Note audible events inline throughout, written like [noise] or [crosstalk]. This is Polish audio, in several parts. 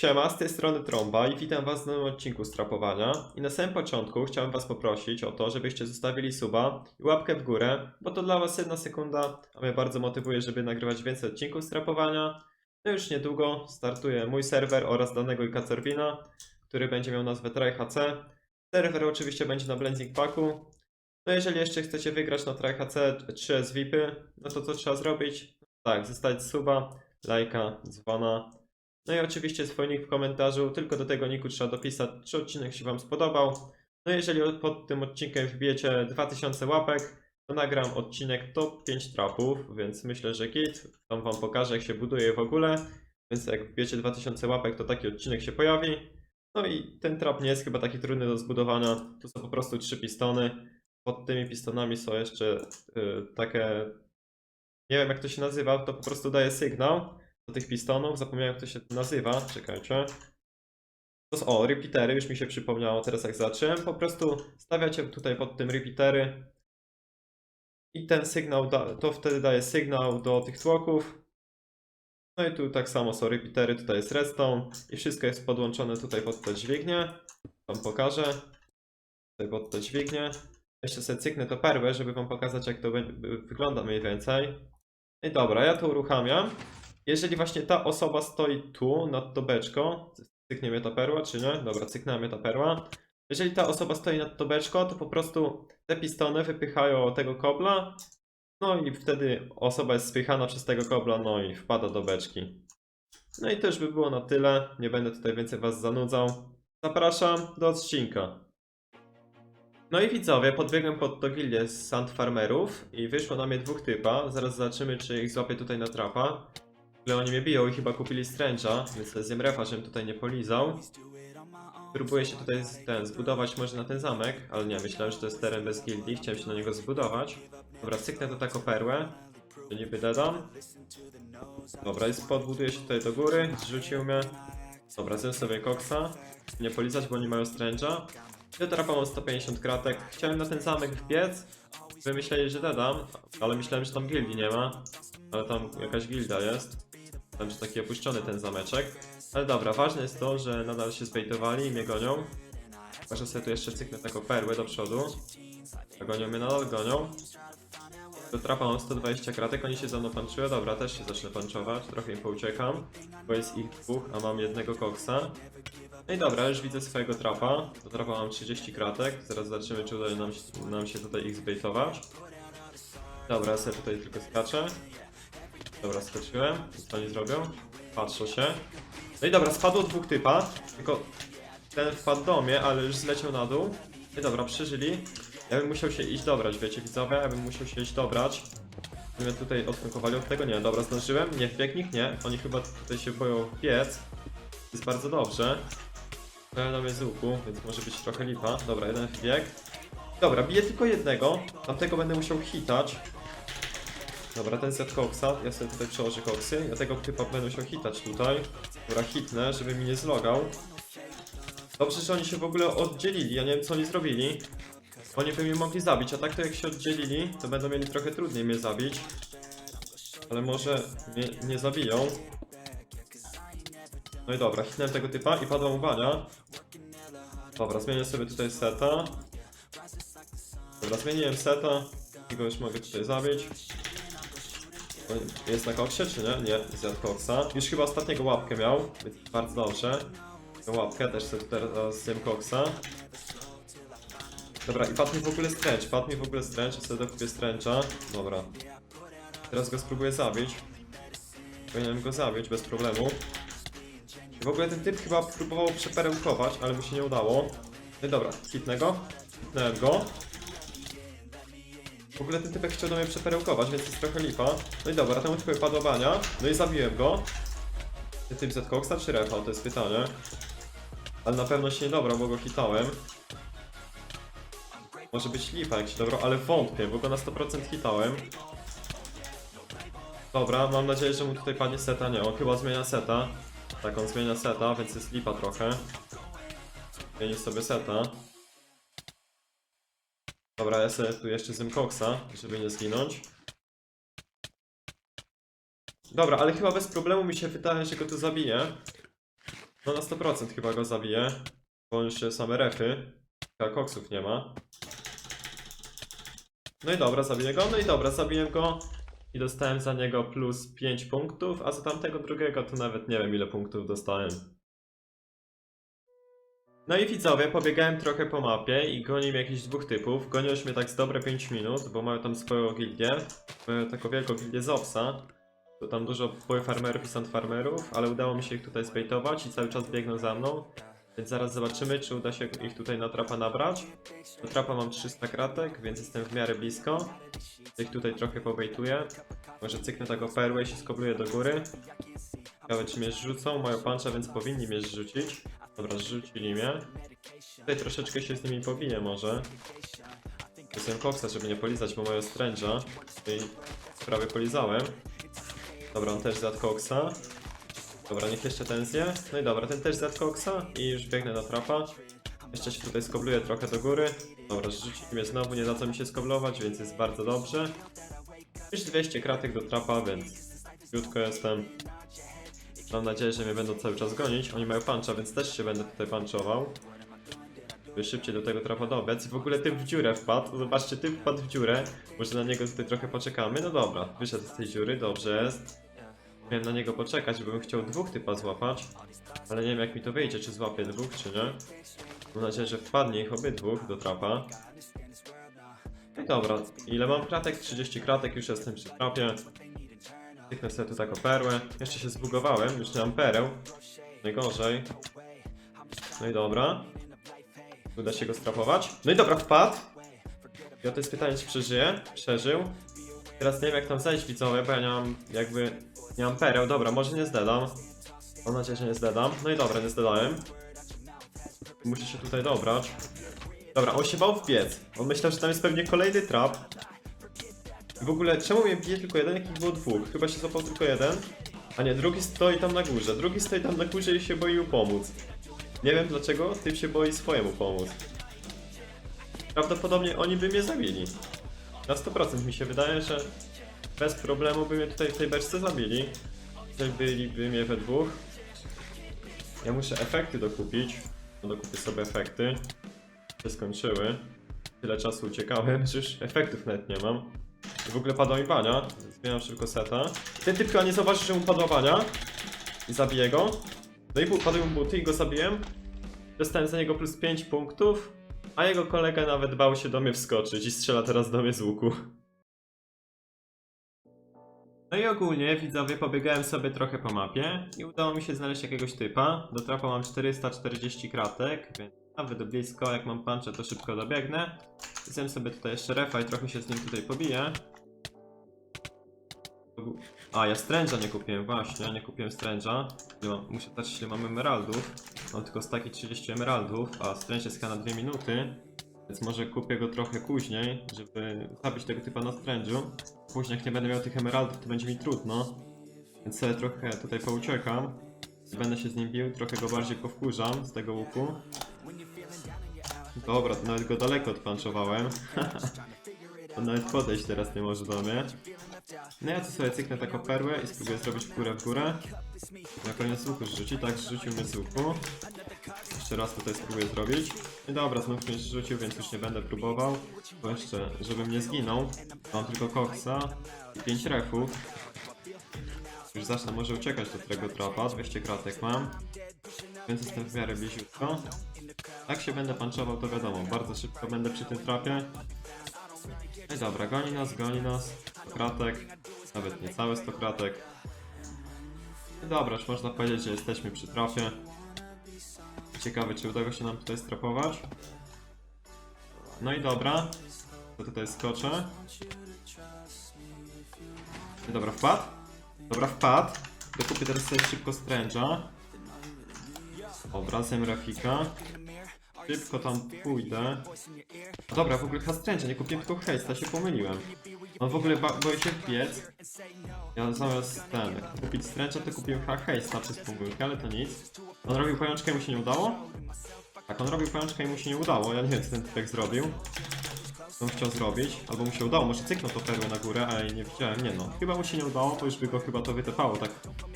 Siema, z tej strony Trąba i witam was w nowym odcinku Strapowania. I na samym początku chciałem was poprosić o to, żebyście zostawili suba i łapkę w górę, bo to dla was jedna sekunda, a mnie bardzo motywuje, żeby nagrywać więcej odcinków Strapowania. No już niedługo startuje mój serwer oraz danego i Kacerwina, który będzie miał nazwę TryHC. Serwer oczywiście będzie na Blending Packu. No jeżeli jeszcze chcecie wygrać na TryHC 3S VIPy, no to co trzeba zrobić? Tak, zostawić suba, lajka, dzwona, no i oczywiście swój nick w komentarzu, tylko do tego niku trzeba dopisać, czy odcinek się Wam spodobał. No jeżeli pod tym odcinkiem wbijecie 2000 łapek, to nagram odcinek top 5 trapów, więc myślę, że git. Tam Wam pokażę jak się buduje w ogóle, więc jak wbijecie 2000 łapek, to taki odcinek się pojawi. No i ten trap nie jest chyba taki trudny do zbudowania, tu są po prostu trzy pistony. Pod tymi pistonami są jeszcze y, takie, nie wiem jak to się nazywa, to po prostu daje sygnał tych pistonów, zapomniałem jak to się nazywa, czekajcie. To są, o, repeatery, już mi się przypomniało teraz jak zacząłem. Po prostu stawiacie tutaj pod tym repeatery i ten sygnał, da, to wtedy daje sygnał do tych tłoków. No i tu tak samo są repeatery, tutaj jest redstone i wszystko jest podłączone tutaj pod te dźwignie. Wam pokażę. Tutaj pod te dźwignie. Jeszcze sobie cyknę to perłę, żeby wam pokazać jak to wy- wygląda mniej więcej. I dobra, ja to uruchamiam. Jeżeli właśnie ta osoba stoi tu nad tą beczką, cyknie mnie ta perła, czy nie? Dobra, cyknęła mnie ta perła. Jeżeli ta osoba stoi nad tą beczką, to po prostu te pistony wypychają tego kobla, no i wtedy osoba jest spychana przez tego kobla, no i wpada do beczki. No i to już by było na tyle, nie będę tutaj więcej was zanudzał. Zapraszam do odcinka. No i widzowie, podbiegłem pod to gildię z sand farmerów i wyszło na mnie dwóch typa. Zaraz zobaczymy, czy ich złapię tutaj na trapa. Ale oni mnie biją i chyba kupili stręcza, więc zjem refa, żebym tutaj nie polizał. Próbuję się tutaj ten, zbudować może na ten zamek, ale nie, myślałem, że to jest teren bez gildii, chciałem się na niego zbudować. Dobra, cyknę to taką perłę, to niby dodam. Dobra, i podbuduję się tutaj do góry, zrzucił mnie. Dobra, zjem sobie koksa, nie polizać, bo oni mają stręcza. Ja trapa mam 150 kratek, chciałem na ten zamek wbiec, wy myśleli, że dodam, ale myślałem, że tam gildii nie ma. Ale tam jakaś gilda jest. Tam, że taki opuszczony ten zameczek. Ale dobra, ważne jest to, że nadal się zbejtowali i mnie gonią. Może sobie tu jeszcze cyknę taką perłę do przodu. Gonią mnie nadal, gonią. Do trapa mam 120 kratek, oni się za mną punchują. Dobra, też się zacznę punchować, trochę im pouciekam. Bo jest ich dwóch, a mam jednego koksa. No i dobra, już widzę swojego trapa. Do trapa mam 30 kratek. Zaraz zobaczymy, czy uda nam, nam się tutaj ich zbejtować. Dobra, ja sobie tutaj tylko skaczę. Dobra, skoczyłem. Co oni zrobią? Patrzą się. No i dobra, spadło dwóch typa. Tylko ten wpadł do mnie, ale już zleciał na dół. No i dobra, przeżyli. Ja bym musiał się iść dobrać, wiecie widzowie? Ja bym musiał się iść dobrać. Mnie tutaj odfrankowali od tego? Nie, dobra, zdążyłem. Nie, wbieg nikt nie. Oni chyba tutaj się boją biec. Jest bardzo dobrze. Na mnie z łuku, więc może być trochę lipa. Dobra, jeden wbieg. Dobra, biję tylko jednego. Tamtego będę musiał hitać. Dobra, ten zjadł koksa, ja sobie tutaj przełożę koksy. Ja tego typa będę musiał hitać tutaj. Dobra, hitnę, żeby mi nie zlogał. Dobrze, że oni się w ogóle oddzielili, ja nie wiem co oni zrobili. Oni by mnie mogli zabić, a tak to jak się oddzielili, to będą mieli trochę trudniej mnie zabić. Ale może mnie nie zabiją. No i dobra, hitnąłem tego typa i padła mu bania. Dobra, zmienię sobie tutaj seta. Dobra, zmieniłem seta. I go już mogę tutaj zabić. Jest na koksie, czy nie? Nie, zjadł koksa. Już chyba ostatniego łapkę miał, więc bardzo dobrze. Łapkę też sobie teraz zjem koksa. Dobra, i padł mi w ogóle stręcz, padł mi w ogóle stręcz, ja sobie dokupię stręcza. Dobra. Teraz go spróbuję zabić. Powinienem go zabić bez problemu. I w ogóle ten typ chyba próbował przeperełkować, ale mu się nie udało. No i dobra, hitnę go. Hitnąłem go. W ogóle ten typek chciał do mnie przeperełkować, więc jest trochę lipa. No i dobra, temu typowi padła bania. No i zabiłem go. Ten typ z Coxa czy Rafał? To jest pytanie. Ale na pewno się nie dobrał, bo go hitałem. Może być lipa jak się dobro, ale wątpię, bo go na 100% hitałem. Dobra, mam nadzieję, że mu tutaj padnie seta. Nie, on chyba zmienia seta. Tak, on zmienia seta, więc jest lipa trochę. Zmieni sobie seta. Dobra, ja sobie tu jeszcze zjem koksa, żeby nie zginąć. Dobra, ale chyba bez problemu mi się wydaje, że go tu zabiję. No na 100% chyba go zabiję. Bo jeszcze same refy. A koksów nie ma. No i dobra, zabiję go. No i dobra, zabiłem go. I dostałem za niego plus 5 punktów, a za tamtego drugiego to nawet nie wiem ile punktów dostałem. No i widzowie, pobiegałem trochę po mapie i gonił mnie jakichś dwóch typów. Gonił już mnie tak z dobre 5 minut, bo mają tam swoją gildię. Mają taką wielką gildię Zopsa. To tam dużo boy farmerów i sand farmerów, ale udało mi się ich tutaj zbejtować i cały czas biegną za mną. Więc zaraz zobaczymy, czy uda się ich tutaj na trapa nabrać. Do trapa mam 300 kratek, więc jestem w miarę blisko. Ich tutaj trochę pobejtuję. Może cyknę tego perłę i się skobluję do góry. Ciekawe czy mnie zrzucą, mają puncha, więc powinni mnie zrzucić. Dobra, zrzucili mnie. Tutaj troszeczkę się z nimi pobiję może. Jestem koksa, żeby nie polizać, bo mają stręża. I prawie polizałem. Dobra, on też zjadł koksa. Dobra, niech jeszcze ten zje. No i dobra, ten też zjadł koksa i już biegnę na trapa. Jeszcze się tutaj skobluję trochę do góry. Dobra, rzucili mnie znowu, nie da co mi się skoblować, więc jest bardzo dobrze. Już 200 kratek do trapa, więc krótko jestem. Mam nadzieję, że mnie będą cały czas gonić. Oni mają puncha, więc też się będę tutaj punchował. Żeby szybciej do tego trapa dobiec. I w ogóle typ w dziurę wpadł. Zobaczcie, typ wpadł w dziurę. Może na niego tutaj trochę poczekamy. No dobra, wyszedł z tej dziury, dobrze jest. Miałem na niego poczekać, bo bym chciał dwóch typa złapać. Ale nie wiem jak mi to wyjdzie, czy złapię dwóch, czy nie. Mam nadzieję, że wpadnie ich obydwóch do trapa. No i dobra, ile mam kratek? 30 kratek, już jestem przy trapie. Tyknę sobie tu taką perłę. Jeszcze się zbugowałem, już nie mam pereł. Najgorzej. No i dobra. Uda się go strapować. No i dobra, wpadł. I o to jest pytanie, czy przeżyje? Przeżył. Teraz nie wiem jak tam zejść widzowie, bo ja nie mam jakby... Nie mam pereł. Dobra, może nie zdedam. Mam nadzieję, że nie zdedam. No i dobra, nie zdedałem. Muszę się tutaj dobrać. Dobra, on się bał wbiec. On myślał, że tam jest pewnie kolejny trap. W ogóle, czemu mnie bije tylko jeden, jak ich było dwóch? Chyba się złapał tylko jeden. A nie, drugi stoi tam na górze. Drugi stoi tam na górze i się boi mu pomóc. Nie wiem dlaczego, typ się boi swojemu pomóc. Prawdopodobnie oni by mnie zabili. Na 100% mi się wydaje, że bez problemu by mnie tutaj w tej beczce zabili. Jeżeli byliby mnie we dwóch. Ja muszę efekty dokupić. No dokupię sobie efekty. Się skończyły. Tyle czasu uciekałem, że już efektów nawet nie mam. W ogóle padła mi bania. Zmieniam szybko seta. Ten typ chyba nie zauważy, że mu padła bania. I zabiję go. No i padły mu buty i go zabiłem. Dostałem za niego plus 5 punktów. A jego kolega nawet bał się do mnie wskoczyć i strzela teraz do mnie z łuku. No i ogólnie widzowie pobiegałem sobie trochę po mapie i udało mi się znaleźć jakiegoś typa. Do trapa mam 440 kratek, więc nawet blisko, jak mam puncze to szybko dobiegnę. Zjem sobie tutaj jeszcze refa i trochę się z nim tutaj pobiję. A, ja stręża nie kupiłem, właśnie, nie kupiłem stręża. Muszę patrzeć ile mam emeraldów. Mam tylko staki 30 emeraldów, a stręż jest chyba na 2 minuty. Więc może kupię go trochę później, żeby zabić tego typa na strężu. Później jak nie będę miał tych emeraldów, to będzie mi trudno. Więc sobie trochę tutaj pouciekam. Będę się z nim bił, trochę go bardziej powkurzam z tego łuku. Dobra, to nawet go daleko odpanczowałem. [laughs] On nawet podejść teraz nie może do mnie. No ja tu sobie cyknę taką perłę i spróbuję zrobić górę w górę. Na koniec łuku rzuci, tak zrzucił mnie z łuku. Jeszcze raz tutaj spróbuję zrobić. I dobra, znów mnie zrzucił, więc już nie będę próbował. Bo jeszcze, żebym nie zginął, mam tylko koksa i 5 refów. Już zacznę może uciekać do tego trapa, 200 kratek mam. Więc jestem w miarę bliziutko. Jak się będę punchował, to wiadomo, bardzo szybko będę przy tym trapie. No i dobra, goni nas, goni nas. 100 kratek, nawet niecałe 100 kratek. Dobra, już można powiedzieć, że jesteśmy przy trapie. Ciekawe, czy uda się nam tutaj strapować. No i dobra, to tutaj skoczę. No dobra, wpadł. Dobra, wpadł. Dokupię teraz sobie szybko stręża. Dobra, zjem Rafika. Szybko tam pójdę. Dobra, w ogóle Hastręcza, nie kupiłem tylko hejsta, się pomyliłem. On w ogóle boi się wbiec. Ja zamiast ten, kupić stręcza, to kupiłem chyba hejsta przez pomyłkę, ale to nic. On robił pajączkę i mu się nie udało? Tak, on robił pajączkę i mu się nie udało, ja nie wiem co ten typek zrobił. Co on chciał zrobić, albo mu się udało, może cyknął to perłę na górę, ale nie widziałem, nie no. Chyba mu się nie udało, to już by go chyba to wytepało, tak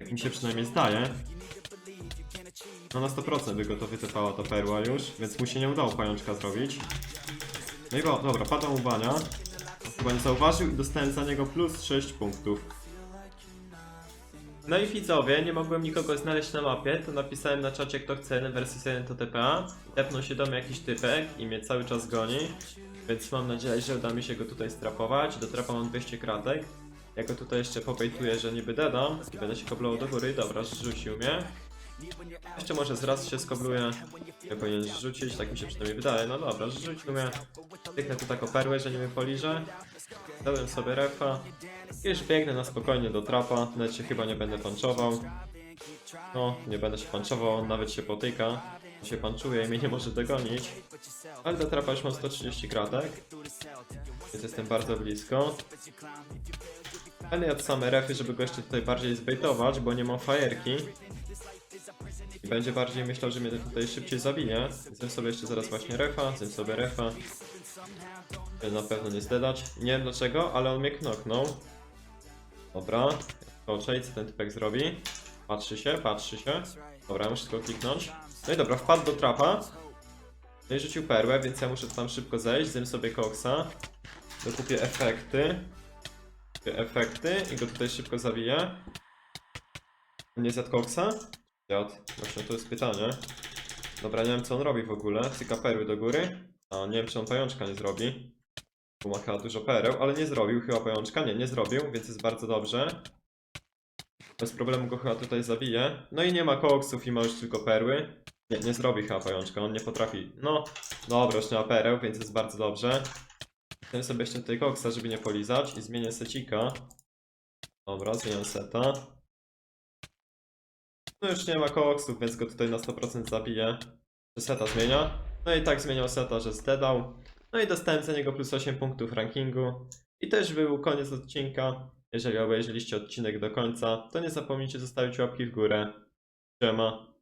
jak mi się przynajmniej zdaje. No na 100% by go to perła już, więc mu się nie udało pajączka zrobić. No i bo, dobra, padła mu bania. Chyba nie zauważył i dostałem za niego plus 6 punktów. No i widzowie, nie mogłem nikogo znaleźć na mapie, to napisałem na czacie kto chce N versus 1 to TPA. Tepnął się do mnie jakiś typek i mnie cały czas goni. Więc mam nadzieję, że uda mi się go tutaj strapować. Do trapa mam 200 kratek. Ja go tutaj jeszcze popejtuję, że niby dedam i będę się koblował do góry. Dobra, rzucił mnie. Jeszcze może zraz się skobluje. Ja powinien rzucić, tak mi się przynajmniej wydaje. No dobra, rzucił mnie. Tyknę tu taką perłę, że nie mnie poliże. Dałem sobie refa. I już biegnę na spokojnie do trapa. Nawet się chyba nie będę panczował. No, nie będę się panczował, nawet się potyka. Się panczuje i mnie nie może dogonić. Ale do trapa już mam 130 kratek. Więc jestem bardzo blisko. Będę jadł same refy, żeby go jeszcze tutaj bardziej zbejtować, bo nie mam fajerki. Będzie bardziej myślał, że mnie tutaj szybciej zabije. Zjem sobie jeszcze zaraz właśnie refa, zjem sobie refa. Na pewno nie zdedać. Nie wiem dlaczego, ale on mnie knoknął. Dobra. Zobaczę, co ten typek zrobi. Patrzy się, patrzy się. Dobra, muszę tylko kliknąć. No i dobra, wpadł do trapa. No i rzucił perłę, więc ja muszę tam szybko zejść. Zjem sobie koksa. Dokupię efekty. Kupię efekty i go tutaj szybko zabiję. Nie zjadł koksa? Zjadł. Właśnie to jest pytanie. Dobra, nie wiem co on robi w ogóle. Cyka perły do góry. A nie wiem czy on pajączka nie zrobi. Bo ma chyba dużo pereł, ale nie zrobił chyba pajączka. Nie, nie zrobił, więc jest bardzo dobrze. Bez problemu go chyba tutaj zabiję. No i nie ma koksów i ma już tylko perły. Nie, nie zrobi chyba pajączka, on nie potrafi. No, dobra, już nie ma pereł, więc jest bardzo dobrze. Chcę sobie jeszcze tutaj koksa, żeby nie polizać i zmienię secika. Dobra, zmieniam seta. No już nie ma koksów, więc go tutaj na 100% zabiję. Że seta zmienia. No i tak zmieniał seta, że zdedał. No i dostałem za niego plus 8 punktów rankingu. I też był koniec odcinka. Jeżeli obejrzeliście odcinek do końca, to nie zapomnijcie zostawić łapki w górę. Siema.